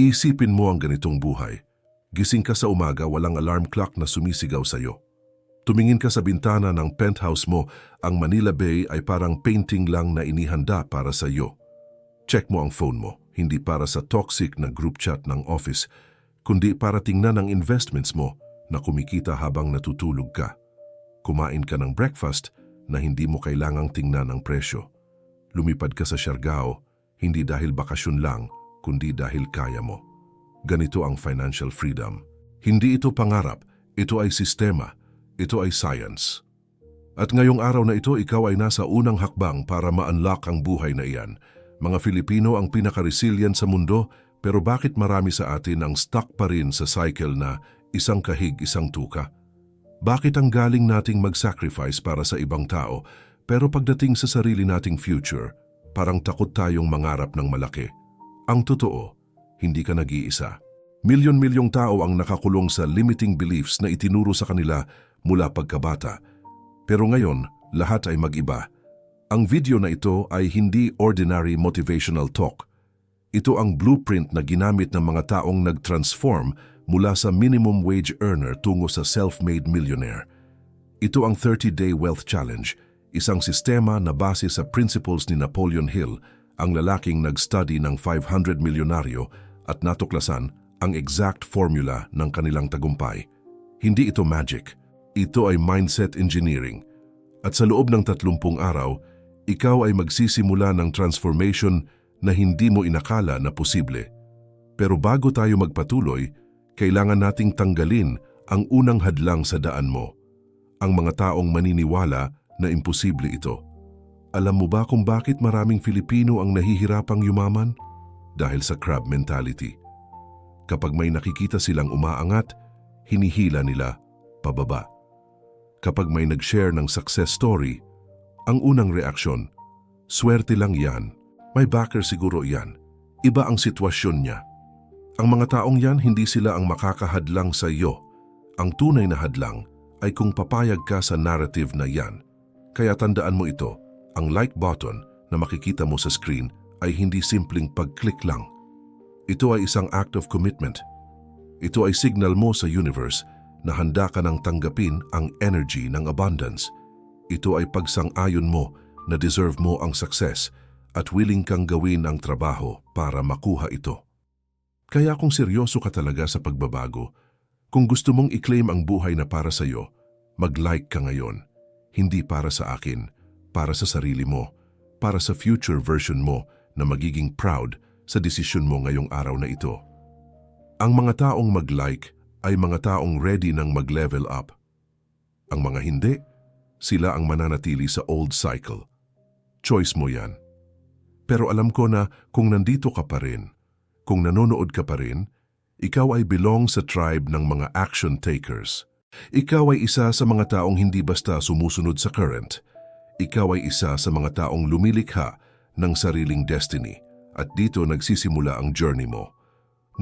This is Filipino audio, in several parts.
Isipin mo ang ganitong buhay. Gising ka sa umaga, walang alarm clock na sumisigaw sa'yo. Tumingin ka sa bintana ng penthouse mo, ang Manila Bay ay parang painting lang na inihanda para sa iyo. Check mo ang phone mo, hindi para sa toxic na group chat ng office, kundi para tingnan ang investments mo na kumikita habang natutulog ka. Kumain ka ng breakfast na hindi mo kailangang tingnan ang presyo. Lumipad ka sa Siargao, hindi dahil bakasyon lang, kundi dahil kaya mo. Ganito ang financial freedom. Hindi ito pangarap, ito ay sistema, ito ay science. At ngayong araw na ito, ikaw ay nasa unang hakbang para ma-unlock ang buhay na iyan. Mga Filipino ang pinaka-resilient sa mundo, pero bakit marami sa atin ang stuck pa rin sa cycle na isang kahig, isang tuka? Bakit ang galing nating mag-sacrifice para sa ibang tao, pero pagdating sa sarili nating future, parang takot tayong mangarap ng malaki? Ang totoo, hindi ka nag-iisa. Milyon-milyong tao ang nakakulong sa limiting beliefs na itinuro sa kanila mula pagkabata. Pero ngayon, lahat ay mag-iba. Ang video na ito ay hindi ordinary motivational talk. Ito ang blueprint na ginamit ng mga taong nag-transform mula sa minimum wage earner tungo sa self-made millionaire. Ito ang 30-day wealth challenge, isang sistema na base sa principles ni Napoleon Hill, ang lalaking nag-study ng 500 milyonaryo at natuklasan ang exact formula ng kanilang tagumpay. Hindi ito magic, ito ay mindset engineering. At sa loob ng 30 araw, ikaw ay magsisimula ng transformation na hindi mo inakala na posible. Pero bago tayo magpatuloy, kailangan nating tanggalin ang unang hadlang sa daan mo. Ang mga taong maniniwala na imposible ito. Alam mo ba kung bakit maraming Filipino ang nahihirapang yumaman? Dahil sa crab mentality. Kapag may nakikita silang umaangat, hinihila nila pababa. Kapag may nag-share ng success story, ang unang reaksyon, swerte lang yan, may backer siguro yan, iba ang sitwasyon niya. Ang mga taong yan hindi sila ang makakahadlang sa iyo. Ang tunay na hadlang ay kung papayag ka sa narrative na yan. Kaya tandaan mo ito, ang like button na makikita mo sa screen ay hindi simpleng pag-click lang. Ito ay isang act of commitment. Ito ay signal mo sa universe na handa ka nang tanggapin ang energy ng abundance. Ito ay pagsang-ayon mo na deserve mo ang success at willing kang gawin ang trabaho para makuha ito. Kaya kung seryoso ka talaga sa pagbabago, kung gusto mong i-claim ang buhay na para sa iyo, mag-like ka ngayon. Hindi para sa akin, para sa sarili mo, para sa future version mo na magiging proud sa desisyon mo ngayong araw na ito. Ang mga taong mag-like ay mga taong ready ng mag-level up. Ang mga hindi, sila ang mananatili sa old cycle. Choice mo yan. Pero alam ko na kung nandito ka pa rin, kung nanonood ka pa rin, ikaw ay belong sa tribe ng mga action takers. Ikaw ay isa sa mga taong hindi basta sumusunod sa current. Ikaw ay isa sa mga taong lumilikha ng sariling destiny at dito nagsisimula ang journey mo.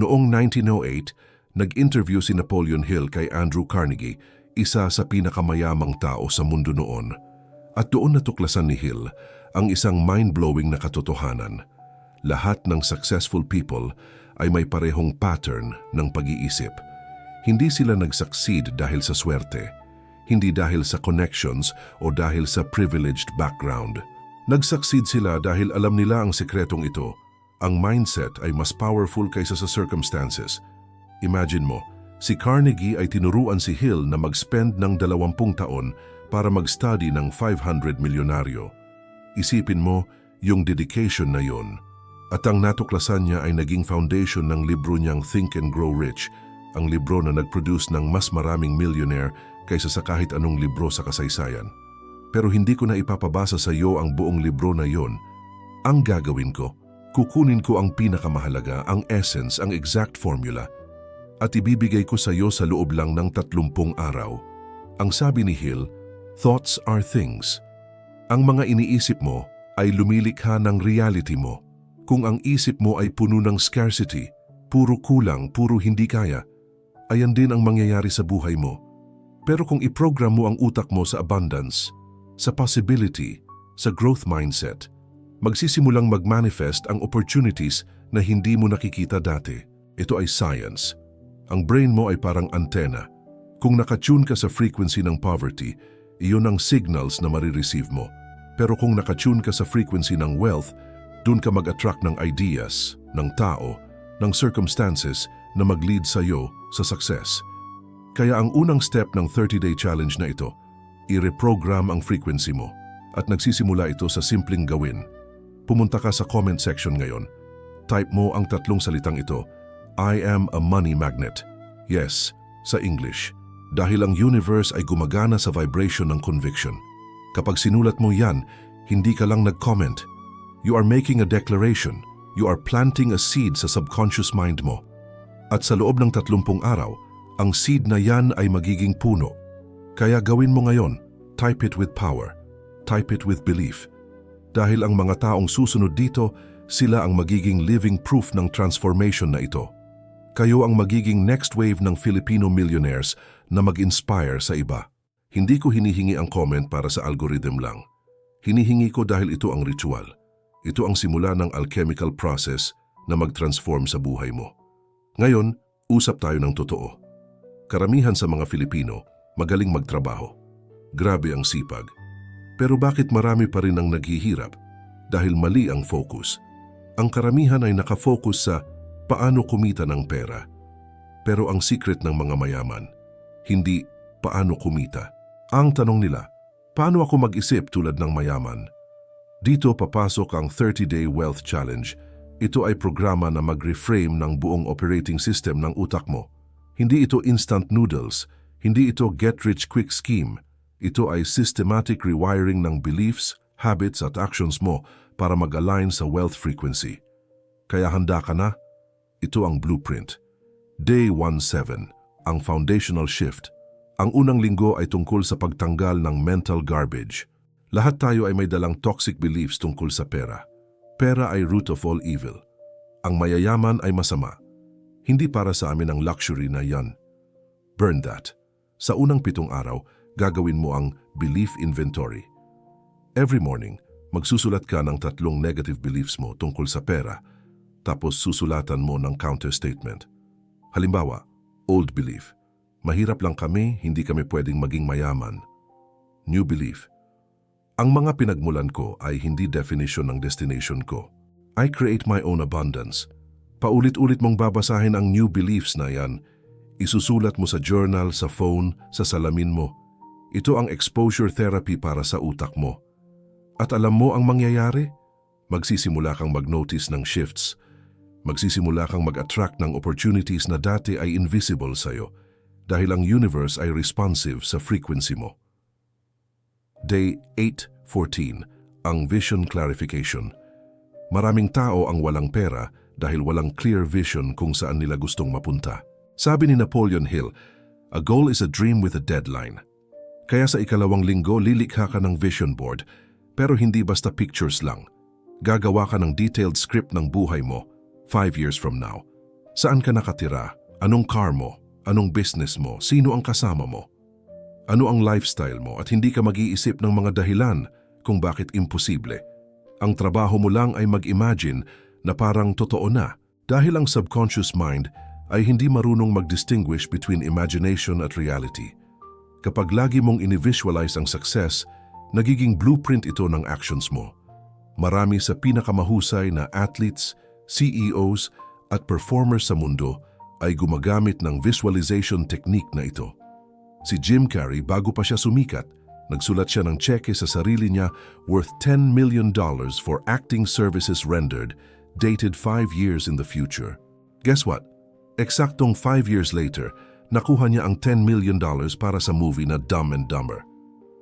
Noong 1908, nag-interview si Napoleon Hill kay Andrew Carnegie, isa sa pinakamayamang tao sa mundo noon. At doon natuklasan ni Hill ang isang mind-blowing na katotohanan. Lahat ng successful people ay may parehong pattern ng pag-iisip. Hindi sila nag-succeed dahil sa swerte, hindi dahil sa connections o dahil sa privileged background. Nag-succeed sila dahil alam nila ang sekretong ito. Ang mindset ay mas powerful kaysa sa circumstances. Imagine mo, si Carnegie ay tinuruan si Hill na mag-spend ng 20 taon para mag-study ng 500 milyonaryo. Isipin mo yung dedication na yon. At ang natuklasan niya ay naging foundation ng libro niyang Think and Grow Rich, ang libro na nag-produce ng mas maraming millionaire kaysa sa kahit anong libro sa kasaysayan. Pero hindi ko na ipapabasa sa iyo ang buong libro na yon. Ang gagawin ko, kukunin ko ang pinakamahalaga, ang essence, ang exact formula, at ibibigay ko sa iyo sa loob lang ng 30 araw. Ang sabi ni Hill, thoughts are things. Ang mga iniisip mo ay lumilikha ng reality mo. Kung ang isip mo ay puno ng scarcity, puro kulang, puro hindi kaya, ayan din ang mangyayari sa buhay mo. Pero kung iprogram mo ang utak mo sa abundance, sa possibility, sa growth mindset, magsisimulang mag-manifest ang opportunities na hindi mo nakikita dati. Ito ay science. Ang brain mo ay parang antena. Kung nakatune ka sa frequency ng poverty, iyon ang signals na marireceive mo. Pero kung nakatune ka sa frequency ng wealth, dun ka mag-attract ng ideas, ng tao, ng circumstances na mag-lead sa iyo sa success. Kaya ang unang step ng 30-day challenge na ito, i-reprogram ang frequency mo at nagsisimula ito sa simpleng gawin. Pumunta ka sa comment section ngayon. Type mo ang tatlong salitang ito, I am a money magnet. Yes, sa English. Dahil ang universe ay gumagana sa vibration ng conviction. Kapag sinulat mo yan, hindi ka lang nag-comment. You are making a declaration. You are planting a seed sa subconscious mind mo. At sa loob ng 30 araw, ang seed na yan ay magiging puno. Kaya gawin mo ngayon, type it with power. Type it with belief. Dahil ang mga taong susunod dito, sila ang magiging living proof ng transformation na ito. Kayo ang magiging next wave ng Filipino millionaires na mag-inspire sa iba. Hindi ko hinihingi ang comment para sa algorithm lang. Hinihingi ko dahil ito ang ritual. Ito ang simula ng alchemical process na mag-transform sa buhay mo. Ngayon, usap tayo ng totoo. Karamihan sa mga Filipino, magaling magtrabaho. Grabe ang sipag. Pero bakit marami pa rin ang naghihirap? Dahil mali ang focus. Ang karamihan ay nakafocus sa paano kumita ng pera. Pero ang secret ng mga mayaman, hindi paano kumita. Ang tanong nila, paano ako mag-isip tulad ng mayaman? Dito papasok ang 30-Day Wealth Challenge. Ito ay programa na mag-reframe ng buong operating system ng utak mo. Hindi ito instant noodles, hindi ito get-rich-quick scheme. Ito ay systematic rewiring ng beliefs, habits at actions mo para mag-align sa wealth frequency. Kaya handa ka na? Ito ang blueprint. Day 17, ang foundational shift. Ang unang linggo ay tungkol sa pagtanggal ng mental garbage. Lahat tayo ay may dalang toxic beliefs tungkol sa pera. Pera ay root of all evil. Ang mayayaman ay masama. Hindi para sa amin ang luxury na yan. Burn that. Sa unang pitong araw, gagawin mo ang belief inventory. Every morning, magsusulat ka ng tatlong negative beliefs mo tungkol sa pera, tapos susulatan mo ng counter statement. Halimbawa, old belief. Mahirap lang kami, hindi kami pwedeng maging mayaman. New belief. Ang mga pinagmulan ko ay hindi definition ng destination ko. I create my own abundance. Paulit-ulit mong babasahin ang new beliefs na yan. Isusulat mo sa journal, sa phone, sa salamin mo. Ito ang exposure therapy para sa utak mo. At alam mo ang mangyayari? Magsisimula kang mag-notice ng shifts. Magsisimula kang mag-attract ng opportunities na dati ay invisible sa'yo dahil ang universe ay responsive sa frequency mo. Day 8.14, ang vision clarification. Maraming tao ang walang pera dahil walang clear vision kung saan nila gustong mapunta. Sabi ni Napoleon Hill, a goal is a dream with a deadline. Kaya sa ikalawang linggo, lilikha ka ng vision board, pero hindi basta pictures lang. Gagawa ka ng detailed script ng buhay mo, five years from now. Saan ka nakatira? Anong car mo? Anong business mo? Sino ang kasama mo? Ano ang lifestyle mo at hindi ka mag-iisip ng mga dahilan kung bakit imposible. Ang trabaho mo lang ay mag-imagine na parang totoo na dahil ang subconscious mind ay hindi marunong mag-distinguish between imagination at reality. Kapag lagi mong ini-visualize ang success, nagiging blueprint ito ng actions mo. Marami sa pinakamahusay na athletes, CEOs at performers sa mundo ay gumagamit ng visualization technique na ito. Si Jim Carrey bago pa siya sumikat, nagsulat siya ng cheque sa sarili niya worth $10 million for acting services rendered, dated 5 years in the future. Guess what? Eksaktong 5 years later, nakuha niya ang $10 million para sa movie na Dumb and Dumber.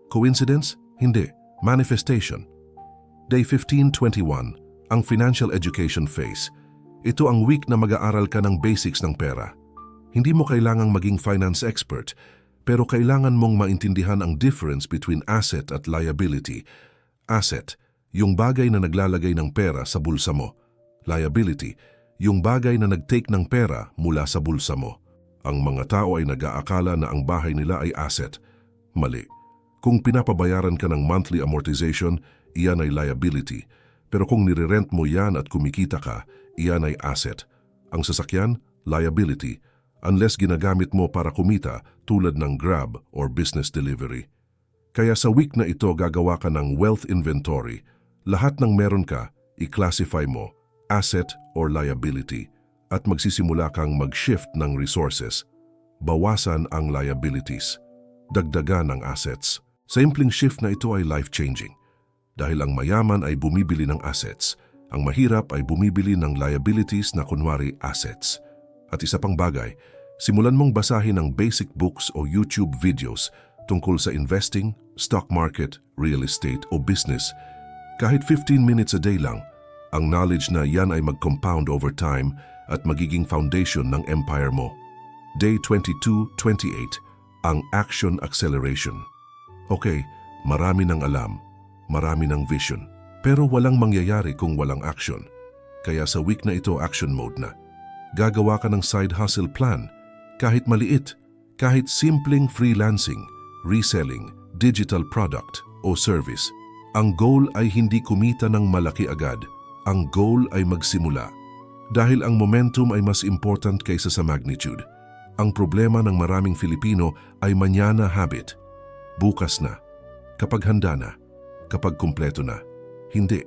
Coincidence? Hindi. Manifestation. Day 1521, ang financial education phase. Ito ang week na mag-aaral ka ng basics ng pera. Hindi mo kailangang maging finance expert, pero kailangan mong maintindihan ang difference between asset at liability. Asset, yung bagay na naglalagay ng pera sa bulsa mo. Liability, yung bagay na nagtake ng pera mula sa bulsa mo. Ang mga tao ay nag-aakala na ang bahay nila ay asset. Mali. Kung pinapabayaran ka ng monthly amortization, iyan ay liability. Pero kung nire-rent mo yan at kumikita ka, iyan ay asset. Ang sasakyan, liability, unless ginagamit mo para kumita tulad ng Grab or business delivery. Kaya sa week na ito gagawa ka ng wealth inventory. Lahat ng meron ka, i-classify mo, asset or liability, at magsisimula kang mag-shift ng resources. Bawasan ang liabilities. Dagdagan ang assets. Simpleng shift na ito ay life-changing. Dahil ang mayaman ay bumibili ng assets, ang mahirap ay bumibili ng liabilities na kunwari assets. At isa pang bagay, simulan mong basahin ang basic books o YouTube videos tungkol sa investing, stock market, real estate o business. Kahit 15 minutes a day lang, ang knowledge na yan ay mag-compound over time at magiging foundation ng empire mo. Day 22-28, ang Action Acceleration. Okay, marami ng alam, marami ng vision, pero walang mangyayari kung walang action. Kaya sa week na ito action mode na. Gagawa ka ng side hustle plan, kahit maliit, kahit simpleng freelancing, reselling, digital product o service. Ang goal ay hindi kumita ng malaki agad. Ang goal ay magsimula. Dahil ang momentum ay mas important kaysa sa magnitude. Ang problema ng maraming Filipino ay manyana habit. Bukas na. Kapag handa na. Kapag kumpleto na. Hindi.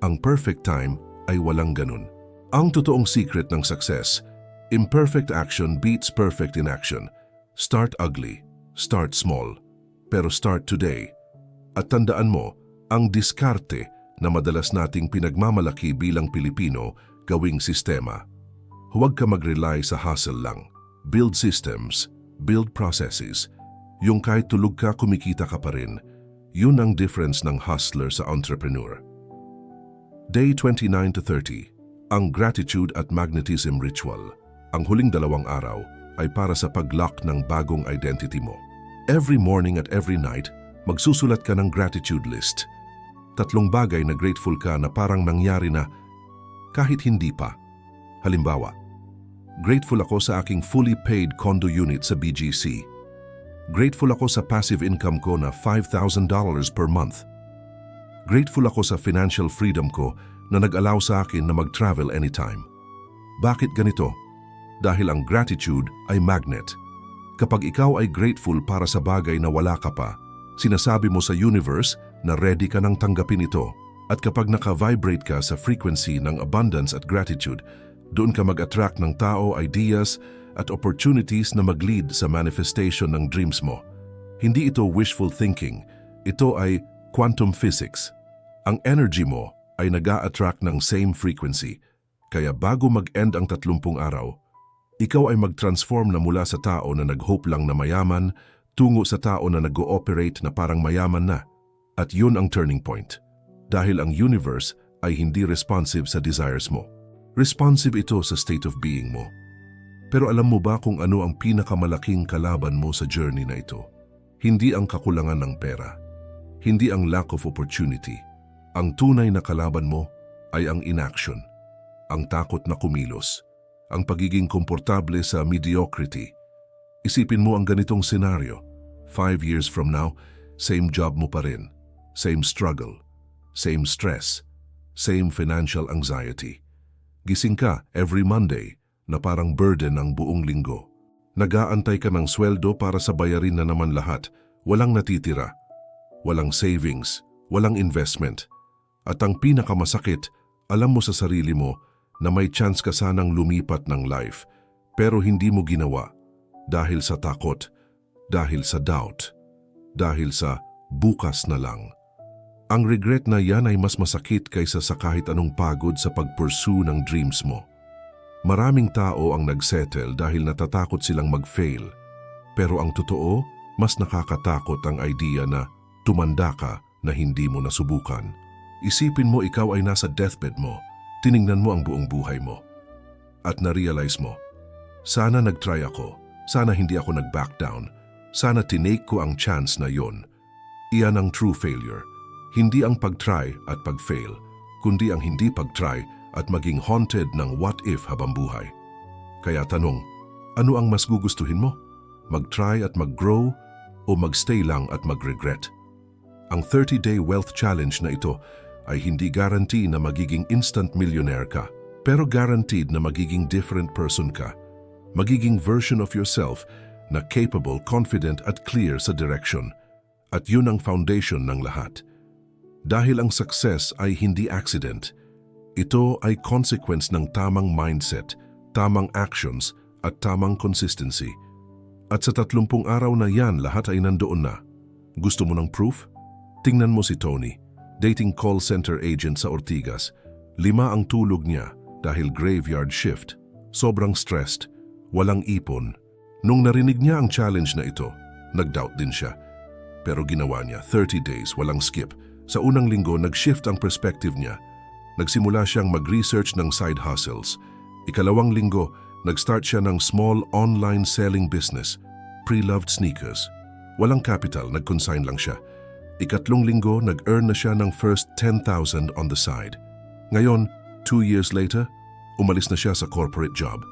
Ang perfect time ay walang ganun. Ang totoong secret ng success, imperfect action beats perfect inaction. Start ugly. Start small. Pero start today. At tandaan mo, ang diskarte na madalas nating pinagmamalaki bilang Pilipino gawing sistema. Huwag ka mag-rely sa hustle lang. Build systems, build processes. Yung kahit tulog ka, kumikita ka pa rin. Yun ang difference ng hustler sa entrepreneur. Day 29 to 30, ang gratitude at magnetism ritual. Ang huling dalawang araw ay para sa pag-lock ng bagong identity mo. Every morning at every night, magsusulat ka ng gratitude list. Tatlong bagay na grateful ka na parang nangyari na kahit hindi pa. Halimbawa, grateful ako sa aking fully paid condo unit sa BGC. Grateful ako sa passive income ko na $5,000 per month. Grateful ako sa financial freedom ko na nag-allow sa akin na mag-travel anytime. Bakit ganito? Dahil ang gratitude ay magnet. Kapag ikaw ay grateful para sa bagay na wala ka pa, sinasabi mo sa universe na ready ka nang tanggapin ito. At kapag naka-vibrate ka sa frequency ng abundance at gratitude, doon ka mag-attract ng tao, ideas, at opportunities na mag-lead sa manifestation ng dreams mo. Hindi ito wishful thinking, ito ay quantum physics. Ang energy mo ay nag attract ng same frequency, kaya bago mag-end ang 30 araw, ikaw ay mag-transform na mula sa tao na nag-hope lang na mayaman tungo sa tao na nag-ooperate na parang mayaman na. At yun ang turning point. Dahil ang universe ay hindi responsive sa desires mo. Responsive ito sa state of being mo. Pero alam mo ba kung ano ang pinakamalaking kalaban mo sa journey na ito? Hindi ang kakulangan ng pera. Hindi ang lack of opportunity. Ang tunay na kalaban mo ay ang inaction. Ang takot na kumilos. Ang pagiging komportable sa mediocrity. Isipin mo ang ganitong senaryo. Five years from now, same job mo pa rin. Same struggle. Same stress. Same financial anxiety. Gising ka every Monday na parang burden ang buong linggo. Nagaantay ka ng sweldo para sa bayarin na naman lahat. Walang natitira. Walang savings. Walang investment. At ang pinakamasakit, alam mo sa sarili mo na may chance ka sanang lumipat ng life pero hindi mo ginawa dahil sa takot, dahil sa doubt, dahil sa bukas na lang. Ang regret na yan ay mas masakit kaysa sa kahit anong pagod sa pag-pursue ng dreams mo. Maraming tao ang nagsettle dahil natatakot silang mag-fail. Pero ang totoo, mas nakakatakot ang idea na tumanda ka na hindi mo nasubukan. Isipin mo ikaw ay nasa deathbed mo, tiningnan mo ang buong buhay mo. At na-realize mo, sana nag-try ako, sana hindi ako nag-back down, sana tinake ko ang chance na yon. Iyan ang true failure hindi ang pag-try at pag-fail, kundi ang hindi pag-try at maging haunted ng what if habang buhay. Kaya tanong, ano ang mas gugustuhin mo? Mag-try at mag-grow o mag-stay lang at mag-regret? Ang 30-day wealth challenge na ito ay hindi guarantee na magiging instant millionaire ka, pero guaranteed na magiging different person ka. Magiging version of yourself na capable, confident at clear sa direction. At yun ang foundation ng lahat. Dahil ang success ay hindi accident. Ito ay consequence ng tamang mindset, tamang actions at tamang consistency. At sa tatlumpung araw na yan, lahat ay nandoon na. Gusto mo ng proof? Tingnan mo si Tony, dating call center agent sa Ortigas. Lima ang tulog niya dahil graveyard shift. Sobrang stressed, walang ipon. Nung narinig niya ang challenge na ito, nag-doubt din siya. Pero ginawa niya 30 days, walang skip. Sa unang linggo, nag-shift ang perspective niya. Nagsimula siyang mag-research ng side hustles. Ikalawang linggo, nag-start siya ng small online selling business, pre-loved sneakers. Walang capital, nag-consign lang siya. Ikatlong linggo, nag-earn na siya ng first 10,000 on the side. Ngayon, two years later, umalis na siya sa corporate job.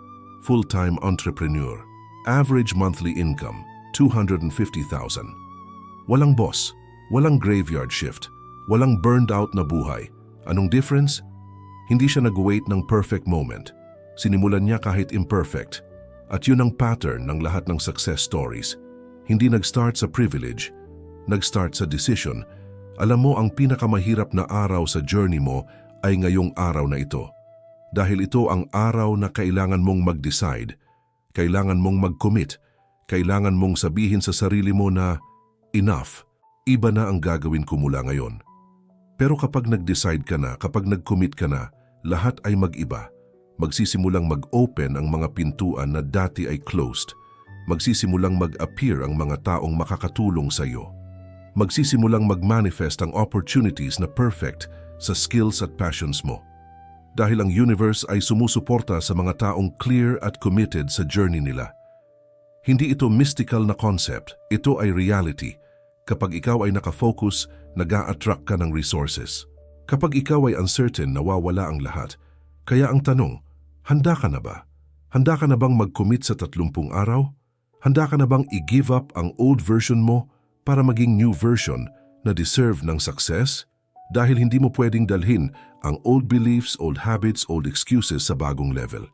Full-time entrepreneur. Average monthly income, 250,000. Walang boss, walang graveyard shift, walang burned out na buhay. Anong difference? Hindi siya nag-wait ng perfect moment. Sinimulan niya kahit imperfect. At yun ang pattern ng lahat ng success stories. Hindi nag-start sa privilege, nag-start sa decision. Alam mo ang pinakamahirap na araw sa journey mo ay ngayong araw na ito. Dahil ito ang araw na kailangan mong mag-decide, kailangan mong mag-commit, kailangan mong sabihin sa sarili mo na, enough, iba na ang gagawin ko mula ngayon. Pero kapag nag-decide ka na, kapag nag-commit ka na, lahat ay mag-iba. Magsisimulang mag-open ang mga pintuan na dati ay closed. Magsisimulang mag-appear ang mga taong makakatulong sa iyo. Magsisimulang mag-manifest ang opportunities na perfect sa skills at passions mo. Dahil ang universe ay sumusuporta sa mga taong clear at committed sa journey nila. Hindi ito mystical na concept, ito ay reality. Kapag ikaw ay nakafocus, nag attract ka ng resources. Kapag ikaw ay uncertain, nawawala ang lahat. Kaya ang tanong, handa ka na ba? Handa ka na bang mag-commit sa 30 araw? Handa ka na bang i-give up ang old version mo para maging new version na deserve ng success? Dahil hindi mo pwedeng dalhin ang old beliefs, old habits, old excuses sa bagong level.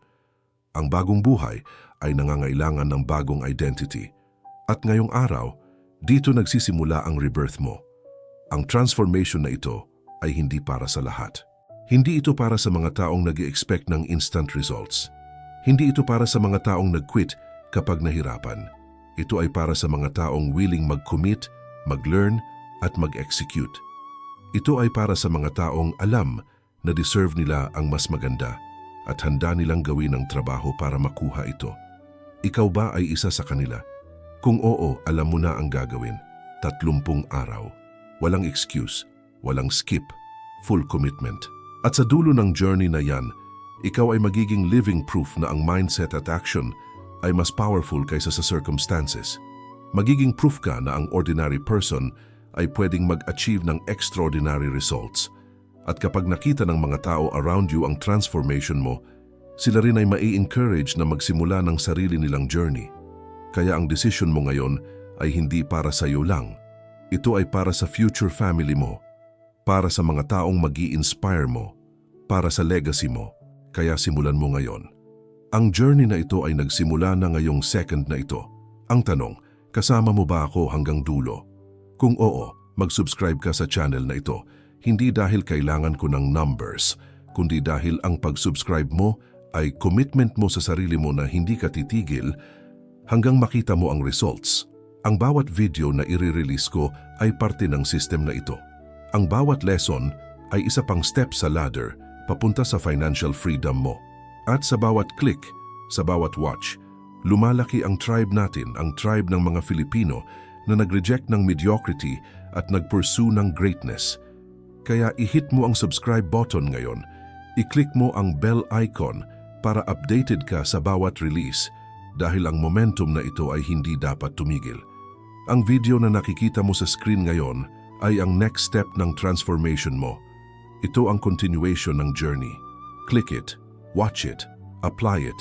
Ang bagong buhay ay nangangailangan ng bagong identity. At ngayong araw, dito nagsisimula ang rebirth mo. Ang transformation na ito ay hindi para sa lahat. Hindi ito para sa mga taong nag expect ng instant results. Hindi ito para sa mga taong nag-quit kapag nahirapan. Ito ay para sa mga taong willing mag-commit, mag-learn at mag-execute. Ito ay para sa mga taong alam na deserve nila ang mas maganda at handa nilang gawin ang trabaho para makuha ito. Ikaw ba ay isa sa kanila? Kung oo, alam mo na ang gagawin. Tatlumpung araw. Walang excuse, walang skip, full commitment. At sa dulo ng journey na yan, ikaw ay magiging living proof na ang mindset at action ay mas powerful kaysa sa circumstances. Magiging proof ka na ang ordinary person ay pwedeng mag-achieve ng extraordinary results. At kapag nakita ng mga tao around you ang transformation mo, sila rin ay mai-encourage na magsimula ng sarili nilang journey. Kaya ang decision mo ngayon ay hindi para sa iyo lang. Ito ay para sa future family mo, para sa mga taong mag inspire mo, para sa legacy mo. Kaya simulan mo ngayon. Ang journey na ito ay nagsimula na ngayong second na ito. Ang tanong, kasama mo ba ako hanggang dulo? Kung oo, mag-subscribe ka sa channel na ito. Hindi dahil kailangan ko ng numbers, kundi dahil ang pag-subscribe mo ay commitment mo sa sarili mo na hindi ka titigil hanggang makita mo ang results. Ang bawat video na i-release ko ay parte ng system na ito. Ang bawat lesson ay isa pang step sa ladder papunta sa financial freedom mo. At sa bawat click, sa bawat watch, lumalaki ang tribe natin, ang tribe ng mga Filipino na nag-reject ng mediocrity at nag-pursue ng greatness. Kaya i-hit mo ang subscribe button ngayon, i-click mo ang bell icon para updated ka sa bawat release dahil ang momentum na ito ay hindi dapat tumigil. Ang video na nakikita mo sa screen ngayon ay ang next step ng transformation mo. Ito ang continuation ng journey. Click it watch it, apply it,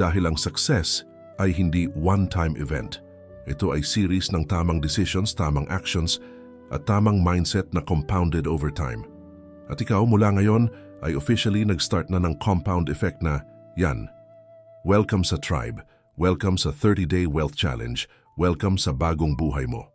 dahil ang success ay hindi one-time event. Ito ay series ng tamang decisions, tamang actions, at tamang mindset na compounded over time. At ikaw mula ngayon ay officially nag-start na ng compound effect na yan. Welcome sa tribe. Welcome sa 30-day wealth challenge. Welcome sa bagong buhay mo.